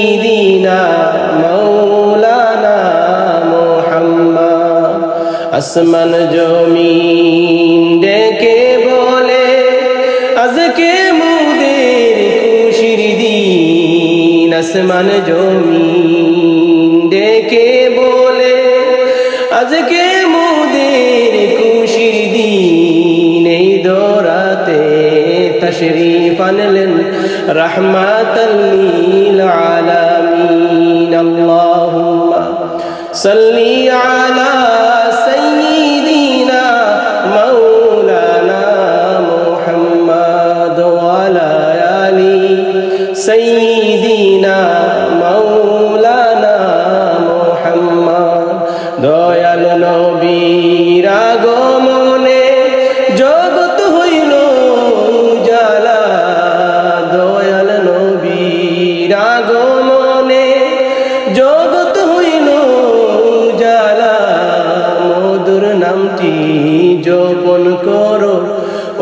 سيدنا مولانا محمد আসমান জমিন ডেকে বলে আজকে মুদের খুশির দিন আসমান জমিন ডেকে বলে আজকে মুদের খুশির দিন এই দোরাতে তশরিফ আনলেন রহমাতাল্লিল আলামিন আল্লাহুম্মা সাল্লি আলা সাইয়্যিদিনা মাওলানা মুহাম্মদ ওয়া আলা নামটি জপন করো।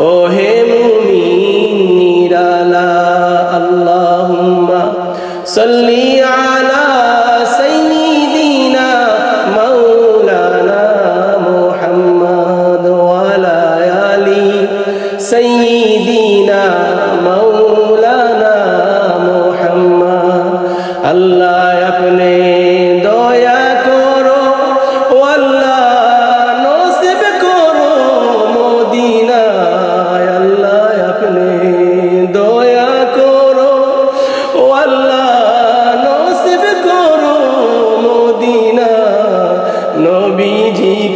ও হে মুমিন নিরালা আল্লাহুম্মা সাল্লি আলা সাইয়্যিদিনা মাওলানা মুহাম্মদ ওয়া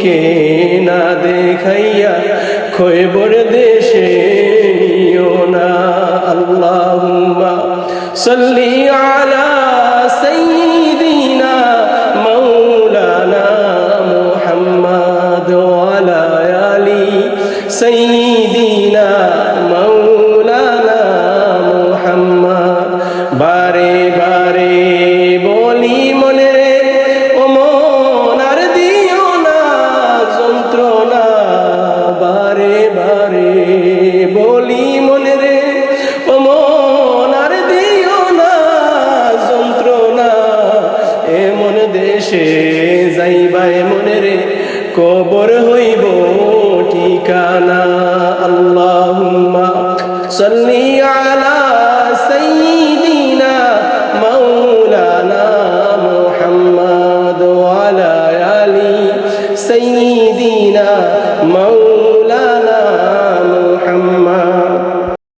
নবীজিকে না দেখাইয়া খৈবর দেশে নিও না। আল্লাহুম্মা সাল্লি আলা সাইয়্যিদিনা মাওলানা মুহাম্মদ ওয়া আলা আলি বলি মনে রে, ও মন আর দিও না, যন্ত্রণা। এমন দেশে যাইবাই মনে রে, কবর হইব ঠিকানা। আল্লাহুম্মা সাল্লি আলা সাইয়্যিদিনা মাওলানা মুহাম্মদ আলা আলি সাইয়্যিদিনা মাওলানা